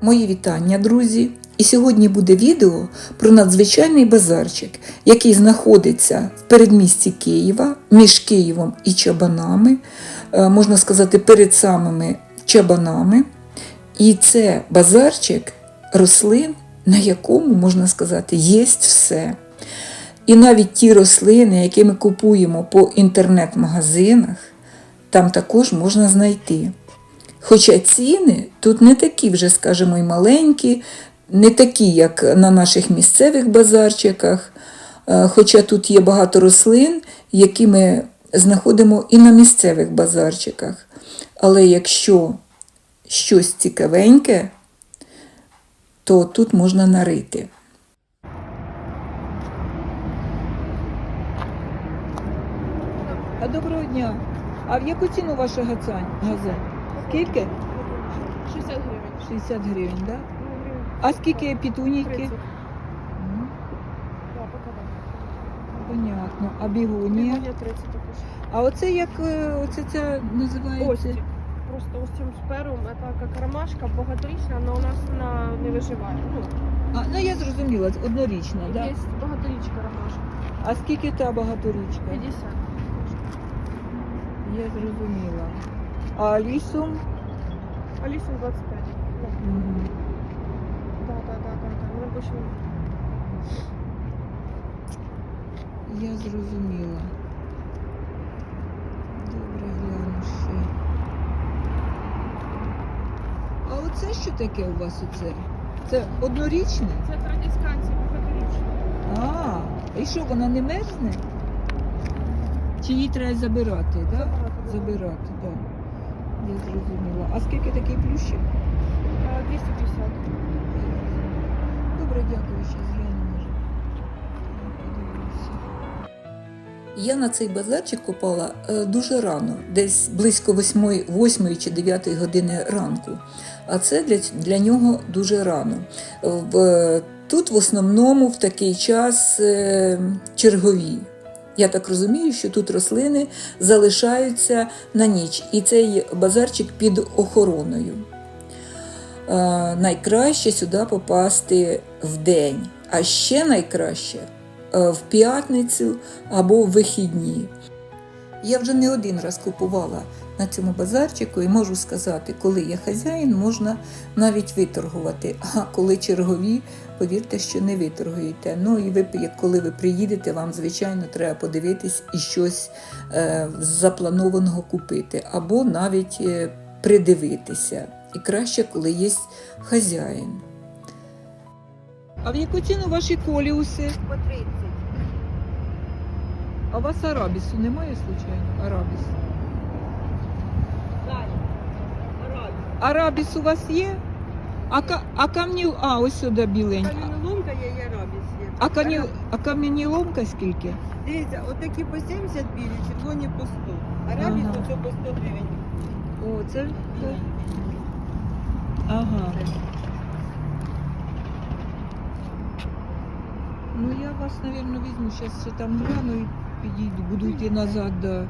Мої вітання, друзі! І сьогодні буде відео про надзвичайний базарчик, який знаходиться в передмісті Києва між Києвом і Чабанами, е, можна сказати, перед самими Чабанами. І це базарчик рослин, на якому, можна сказати, є все. І навіть ті рослини, які ми купуємо по інтернет-магазинах, там також можна знайти. Хоча ціни тут не такі вже, скажімо, і маленькі, не такі, як на наших місцевих базарчиках. Е, Хоча тут є багато рослин, які ми знаходимо і на місцевих базарчиках. Але якщо щось цікавеньке, то тут можна нарити. Доброго дня. А в яку ціну ваша газань? Скільки? 60 гривень. 60 гривень, так? Да? Ну, А скільки пітунійки? 30. М, Да, пока да. Понятно. А бігонія? Бігонія 30 також. А оце як е, оце це називається? Просто ось цим спером, це як ромашка, багаторічна, але у нас вона не виживає. Ну, А, ну я зрозуміла, однорічна, так? Да? є багаторічка ромашка. А скільки та багаторічка? 50. Я зрозуміла. А лісом? Алісом 25. Угу. Да, да, да, да, да. Ми обычно Я зрозуміла. Добре, гляну ще. А оце що таке у вас оце? Це однорічне? Це традисканція багаторічна. А, і що, вона не мерзне? Чи її треба забирати, так? Да? Забирати, так. Да. Я зрозуміла. А скільки такий плющик? Е, 250. Добре, дякую, ще згляну, може. Я на цей базарчик купала е, дуже рано, десь близько 8, 8 чи 9 години ранку. А це для, для нього дуже рано. В, тут в основному в такий час е, чергові. Я так розумію, що тут рослини залишаються на ніч, і цей базарчик під охороною. Е, найкраще сюди попасти в день, а ще найкраще е, в п'ятницю або в вихідні. Я вже не один раз купувала на цьому базарчику і можу сказати, коли є хазяїн, можна навіть виторгувати. А коли чергові, повірте, що не виторгуєте. Ну і ви, коли ви приїдете, вам звичайно треба подивитись і щось е, запланованого купити, або навіть е, придивитися. І краще, коли є хазяїн. А в яку ціну ваші коліуси? По 30. А у вас арабісу немає, случайно? Арабіс. Арабіс у вас є? А, ка- а камні, а ось сюди біленька. Каміноломка є і арабіс є. А, камні, а кам'яніломка скільки? Дивіться, отакі по 70 білі, червоні по 100. Арабіс Ага. ага. по 100 гривень. О, це. Ага. Ну я вас, мабуть, візьму, зараз ще там гляну і підійду, буду йти назад. Да.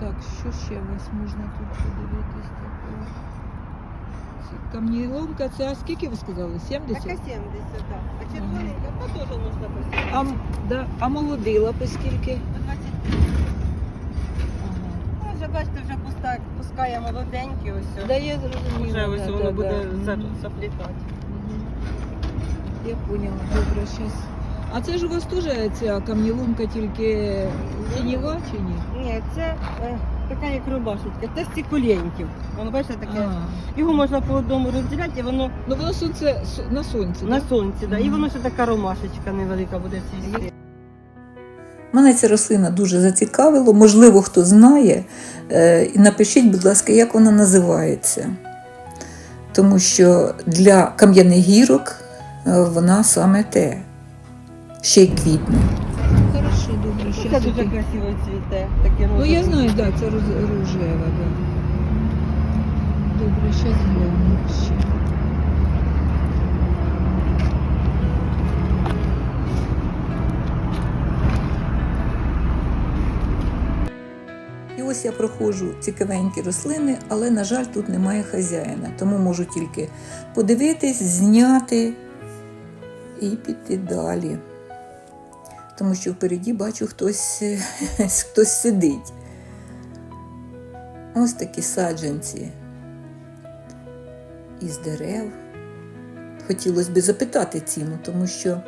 Так, що ще у вас можна тут подивитись такого? Камніломка, це а скільки ви сказали? 70? Така 70, так. А червоненька, та теж можна по 70. А, да, а молодила по скільки? По 20. Ага. Ну, вже бачите, вже пуста, пускає молоденькі ось. Да, я зрозуміла. Вже ось да, воно да, буде да. заплітати. Мгм. Я поняла, добре, щас. А це ж у вас теж ця камніломка тільки тіньова чи ні? Ні, це е, така як рубашечка. Це стікулєньків. Воно бачите таке. А. Його можна по одному розділяти, і воно Ну воно сонце с- на сонці. на да? сонці. Да. І воно ще така ромашечка невелика буде цвісти. Мене ця рослина дуже зацікавила. Можливо, хто знає. Е, І напишіть, будь ласка, як вона називається. Тому що для кам'яних гірок е, вона саме те. Ще й квітне. Хорошо, добре, Це дуже красиво цвіте. Таке Ну я знаю, так, це роз- рожева, да. Добре, ще згляну ще. І ось я проходжу цікавенькі рослини, але, на жаль, тут немає хазяїна, тому можу тільки подивитись, зняти і піти далі. Тому що впереді бачу, хтось, хтось сидить. Ось такі саджанці із дерев. Хотілося б запитати ціну, тому що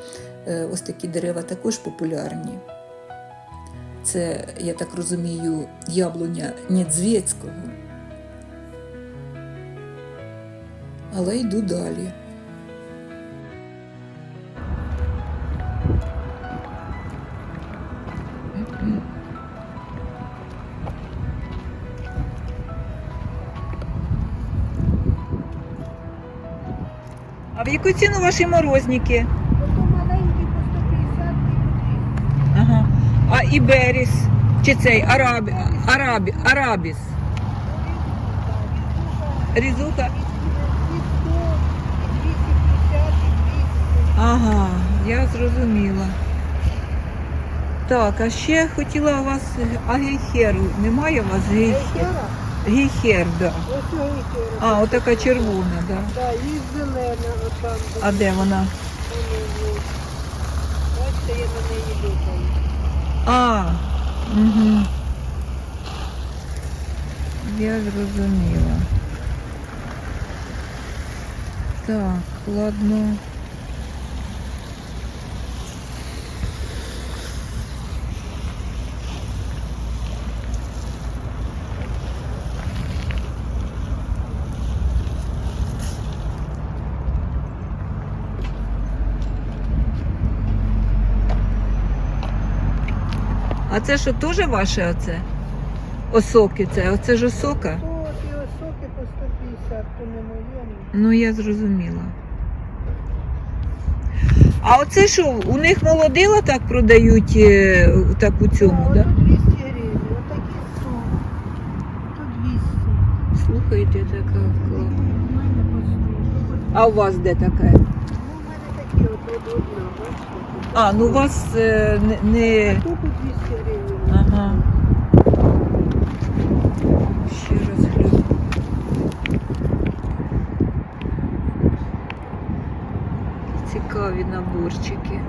е, ось такі дерева також популярні. Це, я так розумію, яблуня Нєдзвєцького. Але йду далі. А в яку ціну ваші морозники? Ото маленький по 150 і Ага. А іберіс? Чи цей арабі, арабі, арабіс? Різука? від 100, і 250, і 200. Ага, я зрозуміла. Так, а ще хотіла у вас агейхеру. Немає у вас гейхер? Гейхера? Гейхер, да. Ось гейхера. А, отака червона, да. Да, і зелена отам. А де вона? Воно є. Бачите, я на неї дивлюся. А, угу. Я зрозуміла. Так, ладно. А це що теж ваше оце? Осоки це? Оце ж осока? То ті осоки по 150, то не моє. Ну, я зрозуміла. А оце що, у них молодила так продають е, так у цьому, О, да? то 200 гривень, отакі 100. То 200. Слухайте, така. У мене по 100. А у вас де таке? Ну, у мене такі от от одна, бачите? А, ну у вас е, не. не... Тут 200 гривень. Ага. Ще раз гляну. Цікаві наборчики.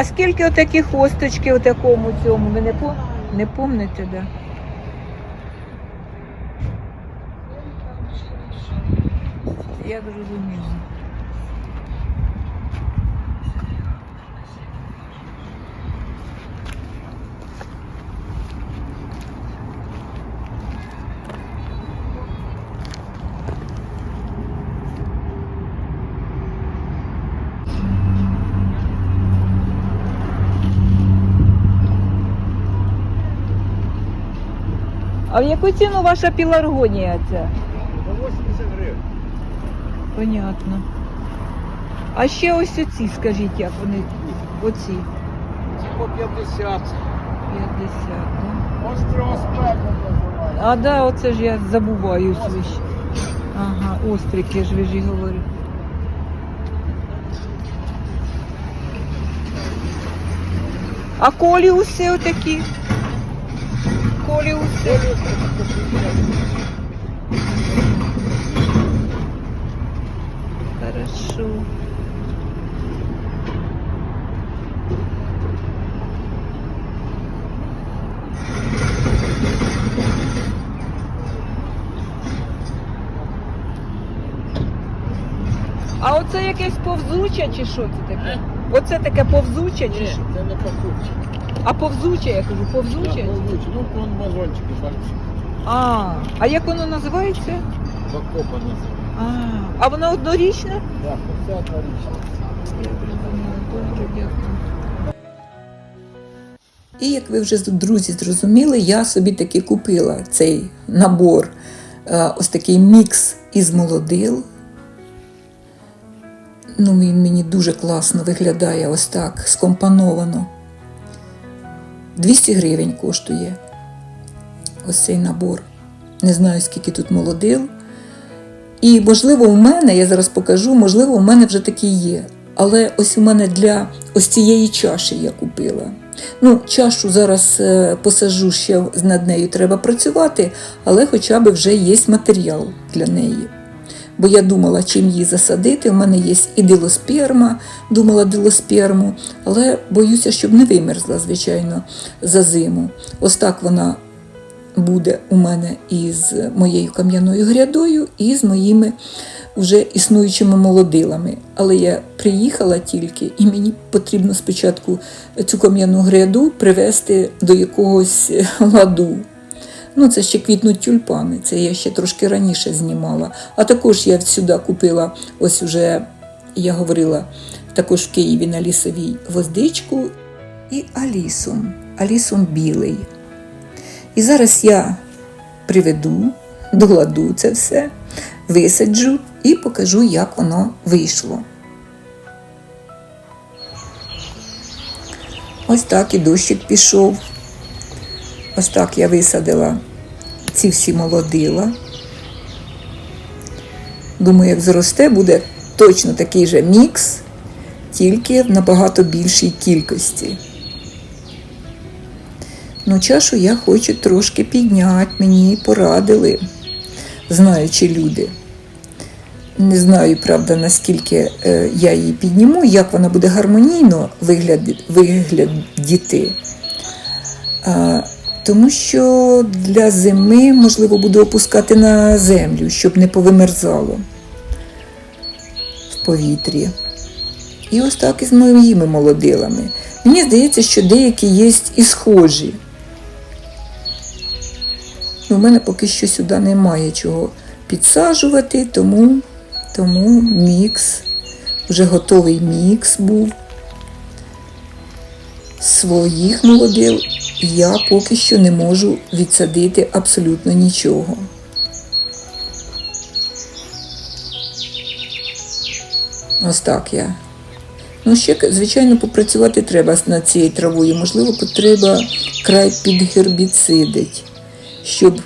А скільки отакі хосточки у такому цьому? Ви не, пом... не помните, да? Я зрозуміла. А в яку ціну ваша піларгонія ця? По 80 гривень. Понятно. А ще ось оці, скажіть, як вони, оці, Ці по 50. 50, да? Острого спеку називають. А, да, оце ж я забуваю свищ. Ага, острики ж ви ж і говорите. А коліуси отакі? Коліуси. Хорошо. А оце якесь повзуче чи що це таке? Оце таке повзуче чи що? це не покупчик. А повзуче, я кажу, повзуче? повзуче. Ну, вон вазончики бачиш. А, а як воно називається? Закопано. А, а воно однорічне? Так, це. Добре, дякую. І як ви вже друзі зрозуміли, я собі таки купила цей набор, е, ось такий мікс із молодил. Ну, він мені дуже класно виглядає ось так, скомпоновано. 200 гривень коштує ось цей набор. Не знаю, скільки тут молодил. І, можливо, у мене, я зараз покажу, можливо, у мене вже такий є. Але ось у мене для ось цієї чаші я купила. Ну, чашу зараз е, посажу ще над нею треба працювати, але хоча б вже є матеріал для неї. Бо я думала, чим її засадити. У мене є і дилосперма, думала дилосперму, але боюся, щоб не вимерзла, звичайно, за зиму. Ось так вона буде у мене із моєю кам'яною грядою, і з моїми вже існуючими молодилами. Але я приїхала тільки, і мені потрібно спочатку цю кам'яну гряду привести до якогось ладу. Ну, це ще квітнуть тюльпани, це я ще трошки раніше знімала. А також я сюди купила, ось уже я говорила, також в Києві на лісовій гвоздичку і алісом, алісом білий. І зараз я приведу, докладу це все, висаджу і покажу, як воно вийшло. Ось так і дощик пішов. Ось так я висадила ці всі молодила. Думаю, як зросте, буде точно такий же мікс, тільки в набагато більшій кількості. Ну, чашу я хочу трошки підняти, мені порадили, знаючи люди. Не знаю, правда, наскільки е, я її підніму, як вона буде гармонійно вигляд- виглядіти. Тому що для зими, можливо, буду опускати на землю, щоб не повимерзало в повітрі. І ось так і з моїми молодилами. Мені здається, що деякі є і схожі. Ну, У мене поки що сюди немає чого підсаджувати, тому, тому мікс, вже готовий мікс був. Своїх молодил я поки що не можу відсадити абсолютно нічого. Ось так я. Ну, ще, звичайно, попрацювати треба над цією травою. Можливо, треба край підгербіцидить, щоб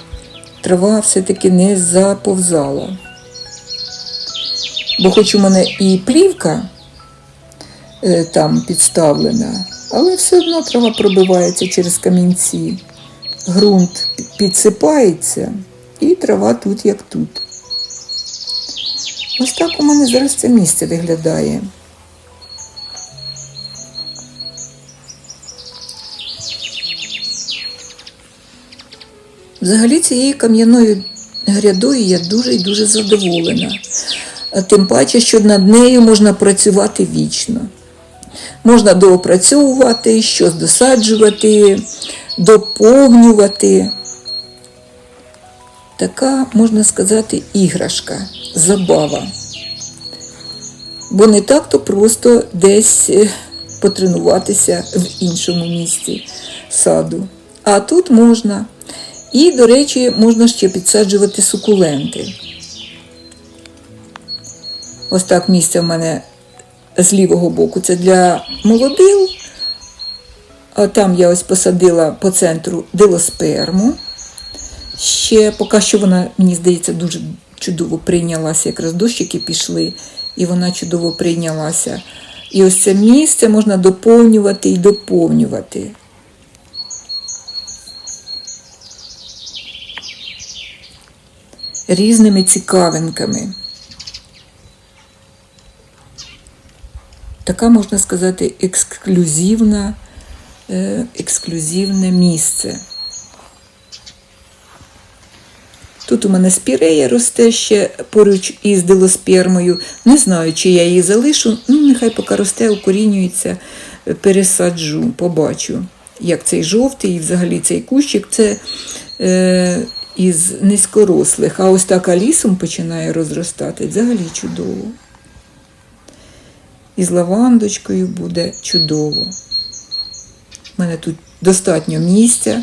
трава все-таки не заповзала. Бо хоч у мене і плівка е, там підставлена, але все одно трава пробивається через камінці. Грунт підсипається, і трава тут як тут. Ось так у мене зараз це місце виглядає. Взагалі цією кам'яною грядою я дуже і дуже задоволена. Тим паче, що над нею можна працювати вічно. Можна доопрацьовувати, щось досаджувати, доповнювати. Така, можна сказати, іграшка, забава. Бо не так-то просто десь е, потренуватися в іншому місці саду. А тут можна. І, до речі, можна ще підсаджувати сукуленти. Ось так місце в мене з лівого боку це для молодил. А там я ось посадила по центру дилосперму. Ще поки що вона, мені здається, дуже чудово прийнялася. Якраз дощики пішли, і вона чудово прийнялася. І ось це місце можна доповнювати і доповнювати. Різними цікавинками. Така, можна сказати, ексклюзивна, е, ексклюзивне місце. Тут у мене спірея росте ще поруч із делоспермою. Не знаю, чи я її залишу. Ну, нехай поки росте, укорінюється, пересаджу, побачу. Як цей жовтий, і взагалі цей кущик це е, із низькорослих. А ось так лісом починає розростати. Взагалі чудово. І з лавандочкою буде чудово. У мене тут достатньо місця.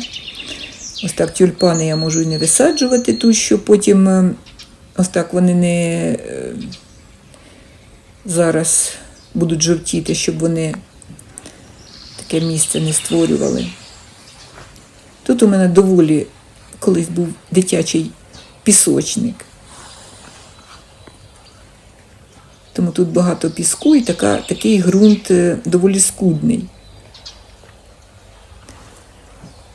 Ось так тюльпани я можу і не висаджувати тут, що потім е, ось так вони не е, зараз будуть жовтіти, щоб вони таке місце не створювали. Тут у мене доволі колись був дитячий пісочник. Тому тут багато піску і така, такий ґрунт е, доволі скудний.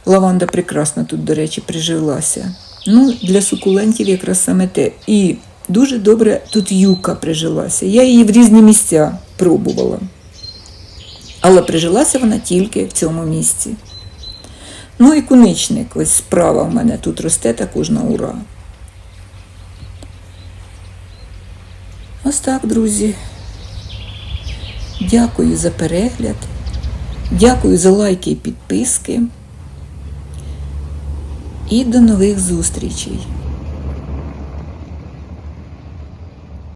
Лаванда прекрасно тут, до речі, прижилася. Ну, для сукулентів якраз саме те. І дуже добре тут юка прижилася. Я її в різні місця пробувала. Але прижилася вона тільки в цьому місці. Ну і куничник, ось справа в мене тут росте також на ура. Ось так, друзі. Дякую за перегляд. Дякую за лайки і підписки. І до нових зустрічей!